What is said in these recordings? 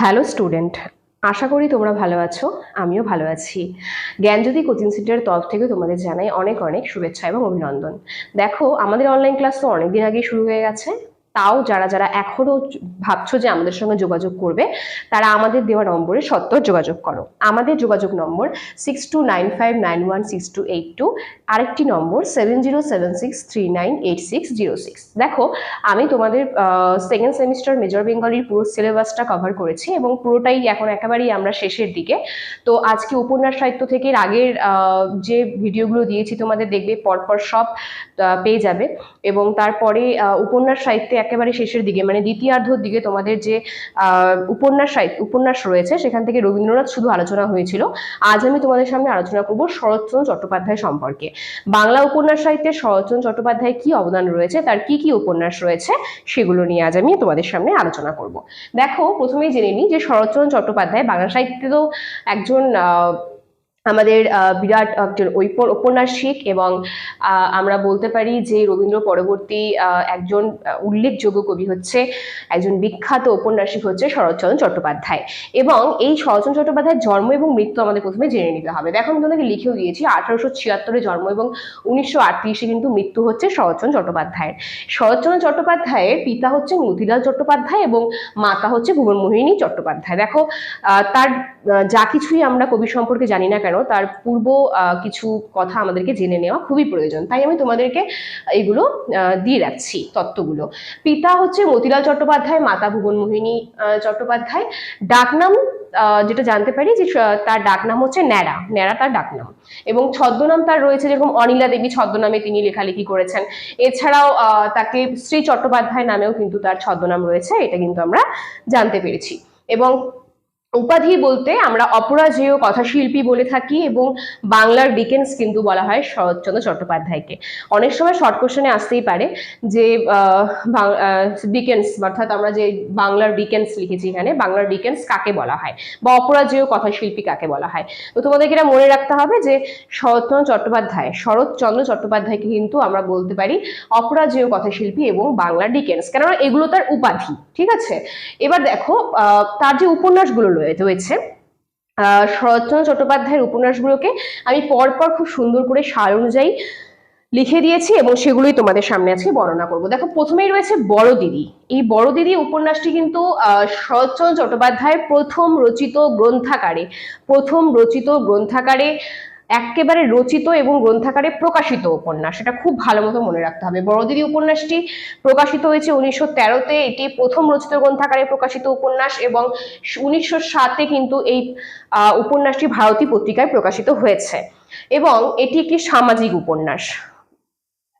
Hello student আশা করি তোমরা ভালো আছো, আমিও ভালো আছি। জ্ঞানজ্যোতি কোচিং সেন্টারের তরফ থেকে তোমাদের জানাই অনেক অনেক শুভেচ্ছা এবং অভিনন্দন। দেখো, আমাদের অনলাইন ক্লাস তো অনেক দিন আগেই শুরু হয়ে গেছে। তাও যারা যারা এখনও ভাবছ যে আমাদের সঙ্গে যোগাযোগ করবে, তারা আমাদের দেওয়া নম্বরে সত্তর যোগাযোগ করো। আমাদের যোগাযোগ নম্বর six two nine five nine one six two eight two আরেকটি নম্বর seven zero seven six three nine eight six zero six দেখো, আমি তোমাদের সেকেন্ড সেমিস্টার মেজর বেঙ্গলির পুরো সিলেবাসটা কভার করেছি এবং পুরোটাই এখন একেবারেই আমরা শেষের দিকে। তো আজকে উপন্যাস সাহিত্য থেকে আগের যে ভিডিওগুলো দিয়েছি তোমাদের দেখবে পরপর সব পেয়ে যাবে। এবং তারপরে উপন্যাস সাহিত্যে একেবারে শেষের দিকে মানে দ্বিতীয়ার্ধর দিকে তোমাদের যে উপন্যাস উপন্যাস রয়েছে, সেখান থেকে রবীন্দ্রনাথ শুধু আলোচনা হয়েছিল। আজ আমি তোমাদের সামনে আলোচনা করব শরৎচন্দ্র চট্টোপাধ্যায় সম্পর্কে। বাংলা উপন্যাস সাহিত্যে শরৎচন্দ্র চট্টোপাধ্যায় কি অবদান রয়েছে, তার কি কি উপন্যাস রয়েছে, সেগুলো নিয়ে আজ আমি তোমাদের সামনে আলোচনা করব। দেখো, প্রথমেই জেনে নিই যে শরৎচন্দ্র চট্টোপাধ্যায় বাংলা সাহিত্যে তো একজন আমাদের বিরাট একজন ঔপন্যাসিক এবং আমরা বলতে পারি যে রবীন্দ্র পরবর্তী একজন উল্লেখযোগ্য কবি হচ্ছে, একজন বিখ্যাত ঔপন্যাসিক হচ্ছে শরৎচন্দ্র চট্টোপাধ্যায়। এবং এই শরৎচন্দ্র চট্টোপাধ্যায়ের জন্ম এবং মৃত্যু আমাদের প্রথমে জেনে নিতে হবে। দেখো, আমি তোমাদেরকে লিখেও দিয়েছি, আঠারোশো ছিয়াত্তরে জন্ম এবং উনিশশো কিন্তু মৃত্যু হচ্ছে শরৎচন্দ্র চট্টোপাধ্যায়ের। শরৎচন্দ্র চট্টোপাধ্যায়ের পিতা হচ্ছে মতিলাল চট্টোপাধ্যায় এবং মাতা হচ্ছে ভুবনমোহিনী চট্টোপাধ্যায়। দেখো তার যা কিছুই আমরা কবি সম্পর্কে জানি না কেন তার পূর্ব কিছু কথা আমাদেরকে জেনে নেওয়া খুবই প্রয়োজন। তাই আমি তোমাদেরকে এগুলো দিয়ে রাখছি তত্ত্বগুলো। পিতা হচ্ছে মতিলাল চট্টোপাধ্যায়, মাতা ভুবনমোহিনী চট্টোপাধ্যায়। ডাকনাম যেটা জানতে পারি যে তার ডাকনাম হচ্ছে ন্যাড়া। ন্যাড়া তার ডাকনাম। এবং ছদ্মনাম তার রয়েছে যেরকম অনিলা দেবী ছদ্মনামে তিনি লেখালেখি করেছেন। এছাড়াও তাকে শ্রী চট্টোপাধ্যায় নামেও কিন্তু তার ছদ্মনাম রয়েছে, এটা কিন্তু আমরা জানতে পেরেছি। এবং উপাধি বলতে আমরা অপরাজেয় কথাশিল্পী বলে থাকি এবং বাংলার ডিকেন্স কিন্তু বলা হয় শরৎচন্দ্র চট্টোপাধ্যায়কে। অনেক সময় শর্ট কোশ্চেনে আসতেই পারে যে ডিকেন্স অর্থাৎ আমরা যে বাংলার ডিকেন্স লিখেছি এখানে, বাংলার ডিকেন্স কাকে বলা হয়? বা অপরাজেয় কথাশিল্পী কাকে বলা হয়? তো তোমাদেরকে এটা মনে রাখতে হবে যে, শরৎচন্দ্র চট্টোপাধ্যায়, শরৎচন্দ্র চট্টোপাধ্যায়কে কিন্তু আমরা বলতে পারি অপরাজেয় কথাশিল্পী এবং বাংলার ডিকেন্স কেননা এগুলো তার উপাধি, ঠিক আছে? এবার দেখো তার যে উপন্যাসগুলো রয়েছে। শরৎচন্দ্র চট্টোপাধ্যায়ের উপন্যাসগুলোকে আমি পরপর খুব সুন্দর করে সার অনুযায়ী লিখে দিয়েছি এবং সেগুলোই তোমাদের সামনে আজকে বর্ণনা করব। দেখো, প্রথমেই রয়েছে বড় দিদি এই বড় দিদি উপন্যাসটি কিন্তু শরৎচন্দ্র চট্টোপাধ্যায়ের প্রথম রচিত গ্রন্থাকারে, প্রথম রচিত গ্রন্থাকারে একেবারে রচিত এবং গ্রন্থাকারে প্রকাশিত উপন্যাস। সেটা খুব ভালো মতো মনে রাখতে হবে। বড়দিদি উপন্যাসটি প্রকাশিত হয়েছে উনিশশো তেরোতে। এটি প্রথম রচিত গ্রন্থাকারে প্রকাশিত উপন্যাস এবং উনিশশো সাতে কিন্তু এই উপন্যাসটি ভারতী পত্রিকায় প্রকাশিত হয়েছে। এবং এটি একটি সামাজিক উপন্যাস।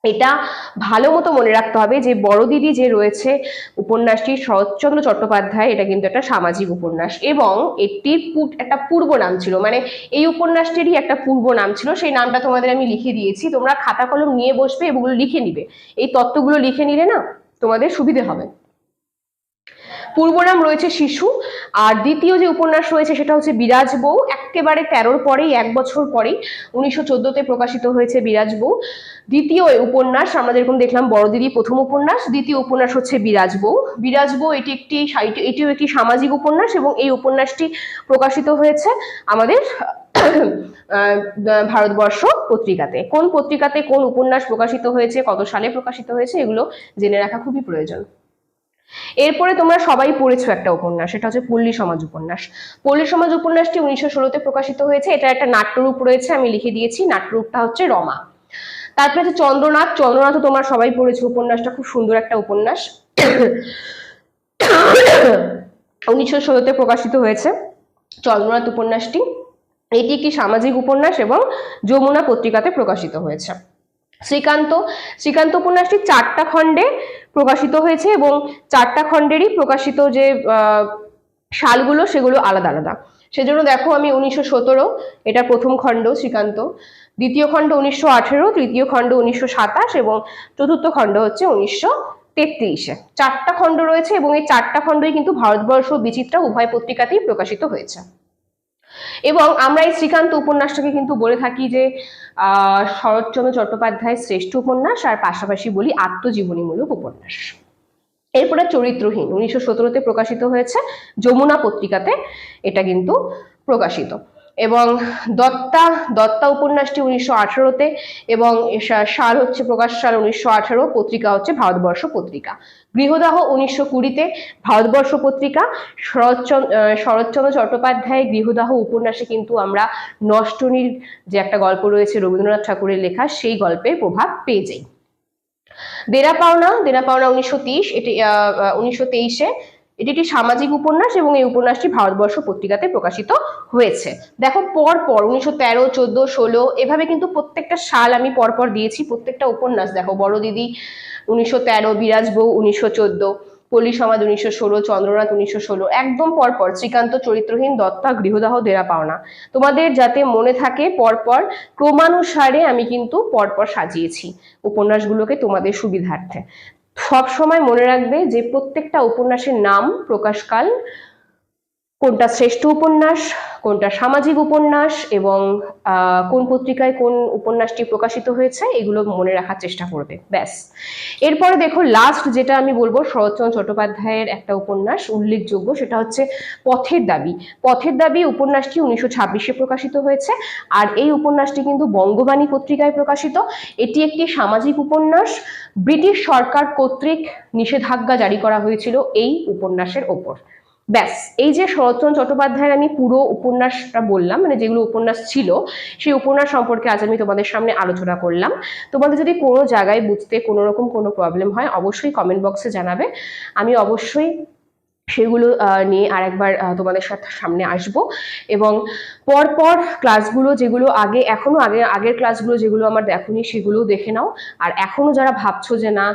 এটা ভালো মতো মনে রাখতে হবে যে বড় দিদি যে রয়েছে উপন্যাসটি শরৎচন্দ্র চট্টোপাধ্যায়, এটা কিন্তু একটা সামাজিক উপন্যাস। এবং এটির একটা পূর্ব নাম ছিল মানে এই উপন্যাসটিরই একটা পূর্ব নাম ছিল। সেই নামটা তোমাদের আমি লিখে দিয়েছি, তোমরা খাতা কলম নিয়ে বসবে এবং লিখে নিবে। এই তত্ত্বগুলো লিখে নিলে না তোমাদের সুবিধে হবে। পূর্ব নাম রয়েছে শিশু, আর দ্বিতীয় যে উপন্যাস রয়েছে সেটা হচ্ছে বিরাজ বউ। একেবারে তেরোর পরেই, এক বছর পরেই উনিশশো চোদ্দতে প্রকাশিত হয়েছে বিরাজ বউ। দ্বিতীয় উপন্যাস, আমরা যেরকম দেখলাম বড়দিদি প্রথম উপন্যাস, দ্বিতীয় উপন্যাস হচ্ছে বিরাজ বউ। বিরাজ বউ, এটি একটি এটিও একটি সামাজিক উপন্যাস এবং এই উপন্যাসটি প্রকাশিত হয়েছে আমাদের ভারতবর্ষ পত্রিকাতে। কোন পত্রিকাতে কোন উপন্যাস প্রকাশিত হয়েছে, কত সালে প্রকাশিত হয়েছে, এগুলো জেনে রাখা খুবই প্রয়োজন। এরপরে তোমরা সবাই পড়েছো একটা উপন্যাস, সেটা হচ্ছে পল্লী সমাজ উপন্যাস। পল্লী সমাজ উপন্যাসটি উনিশশো ষোলোতে প্রকাশিত হয়েছে, এটা একটা নাট্যরূপ রয়েছে, আমি লিখে দিয়েছি, নাট্যরূপটা হচ্ছে রমা। তারপরে হচ্ছে চন্দ্রনাথ চন্দ্রনাথও তোমরা সবাই পড়েছো, উপন্যাসটা খুব সুন্দর একটা উপন্যাস। উনিশশো ষোলোতে প্রকাশিত হয়েছে চন্দ্রনাথ উপন্যাসটি। এটি একটি সামাজিক উপন্যাস এবং যমুনা পত্রিকাতে প্রকাশিত হয়েছে। শ্রীকান্ত শ্রীকান্ত উপন্যাসটি চারটা খণ্ডে প্রকাশিত হয়েছে এবং চারটা খণ্ডেরই প্রকাশিত যে সালগুলো সেগুলো আলাদা আলাদা। সেজন্য দেখো আমি উনিশশো সতেরো, এটা প্রথম খণ্ড শ্রীকান্ত। দ্বিতীয় খণ্ড উনিশশো আঠেরো, তৃতীয় খণ্ড উনিশশো সাতাশ এবং চতুর্থ খণ্ড হচ্ছে উনিশশো তেত্রিশে। চারটা খণ্ড রয়েছে এবং এই চারটা খণ্ডই কিন্তু ভারতবর্ষ বিচিত্রা উভয় পত্রিকাতেই প্রকাশিত হয়েছে। এবং আমরা এই শ্রীকান্ত উপন্যাসটাকে কিন্তু বলে থাকি যে শরৎচন্দ্র চট্টোপাধ্যায়ের শ্রেষ্ঠ উপন্যাস, আর পাশাপাশি বলি আত্মজীবনীমূলক উপন্যাস। এরপরে চরিত্রহীন, উনিশশো সতেরোতে প্রকাশিত হয়েছে যমুনা পত্রিকাতে, এটা কিন্তু প্রকাশিত। এবং দত্তা দত্তা উপন্যাসটি উনিশশো আঠারোতে এবং সাল হচ্ছে প্রকাশ সাল উনিশশো আঠারো, পত্রিকা হচ্ছে ভারতবর্ষ পত্রিকা। গৃহদাহ উনিশশো কুড়িতে, ভারতবর্ষ পত্রিকা। শরৎচন্দ্র শরৎচন্দ্র চট্টোপাধ্যায় গৃহদাহ উপন্যাসে কিন্তু আমরা নষ্টনীর যে একটা গল্প রয়েছে রবীন্দ্রনাথ ঠাকুরের লেখা, সেই গল্পের প্রভাব পেয়ে যাই। দেনা পাওনা দেনা পাওনা উনিশশো তিরিশ, এটি উনিশশো তেইশে এটি একটি সামাজিক উপন্যাস এবং এই উপন্যাসটি ভারতবর্ষ পত্রিকাতে প্রকাশিত হয়েছে। দেখো, পর পর, উনিশশো তেরো, চোদ্দ, ষোলো, এভাবে কিন্তু প্রত্যেকটা সাল আমি পর পর দিয়েছি, প্রত্যেকটা উপন্যাস দেখো। বড় দিদি উনিশশো তেরো, বিরাজ বউ উনিশশো চোদ্দ, পল্লী সমাজ উনিশশো ষোলো, চন্দ্রনাথ উনিশশো ষোলো, একদম পরপর শ্রীকান্ত, চরিত্রহীন, দত্তা, গৃহদাহ, দেরা পাওনা। তোমাদের যাতে মনে থাকে পরপর ক্রমানুসারে আমি কিন্তু পরপর সাজিয়েছি উপন্যাসগুলোকে তোমাদের সুবিধার্থে। সব সময় মনে রাখবে যে প্রত্যেকটা উপন্যাসের নাম প্রকাশকাল কোনটা শ্রেষ্ঠ উপন্যাস, কোনটা সামাজিক উপন্যাস এবং কোন পত্রিকায় কোন উপন্যাসটি প্রকাশিত হয়েছে, এগুলো মনে রাখার চেষ্টা করবে। ব্যাস। এরপরে দেখো লাস্ট যেটা আমি বলব, শরৎচন্দ্র চট্টোপাধ্যায়ের একটা উপন্যাস, উল্লেখযোগ্য, সেটা হচ্ছে পথের দাবি। পথের দাবি উপন্যাসটি উনিশশো ছাব্বিশে প্রকাশিত হয়েছে আর এই উপন্যাসটি কিন্তু বঙ্গবাণী পত্রিকায় প্রকাশিত। এটি একটি সামাজিক উপন্যাস। ব্রিটিশ সরকার কর্তৃক নিষেধাজ্ঞা জারি করা হয়েছিল এই উপন্যাসের ওপর। ব্যাস, এই যে শরৎচন্দ্র চট্টোপাধ্যায়ের আমি পুরো উপন্যাসটা বললাম মানে যেগুলো উপন্যাস ছিল, সেই উপন্যাস সম্পর্কে আজ আমি তোমাদের সামনে আলোচনা করলাম। তোমাদের যদি কোনো জায়গায় বুঝতে কোনো রকম কোনো প্রবলেম হয়, অবশ্যই কমেন্ট বক্সে জানাবে। আমি অবশ্যই সেগুলো নিয়ে আরেকবার তোমাদের সাথে সামনে আসব। এবং পরপর ক্লাসগুলো যেগুলো আগে, এখনও আগে, আগের ক্লাসগুলো যেগুলো আমার দেখোনি, সেগুলোও দেখে নাও। আর এখনও যারা ভাবছ যে না,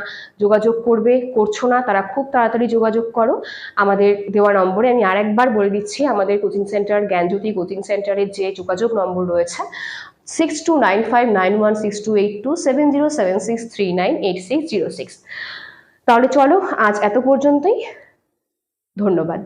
যোগাযোগ করবে, করছ না, তারা খুব তাড়াতাড়ি যোগাযোগ করো। আমাদের দেওয়া নম্বরে আমি আরেকবার বলে দিচ্ছি, আমাদের কোচিং সেন্টার জ্ঞানজ্যোতি কোচিং সেন্টারের যে যোগাযোগ নম্বর রয়েছে six two nine five nine one six two eight two seven zero seven six three nine eight six zero six তাহলে চলো, আজ এত পর্যন্তই। ধন্যবাদ।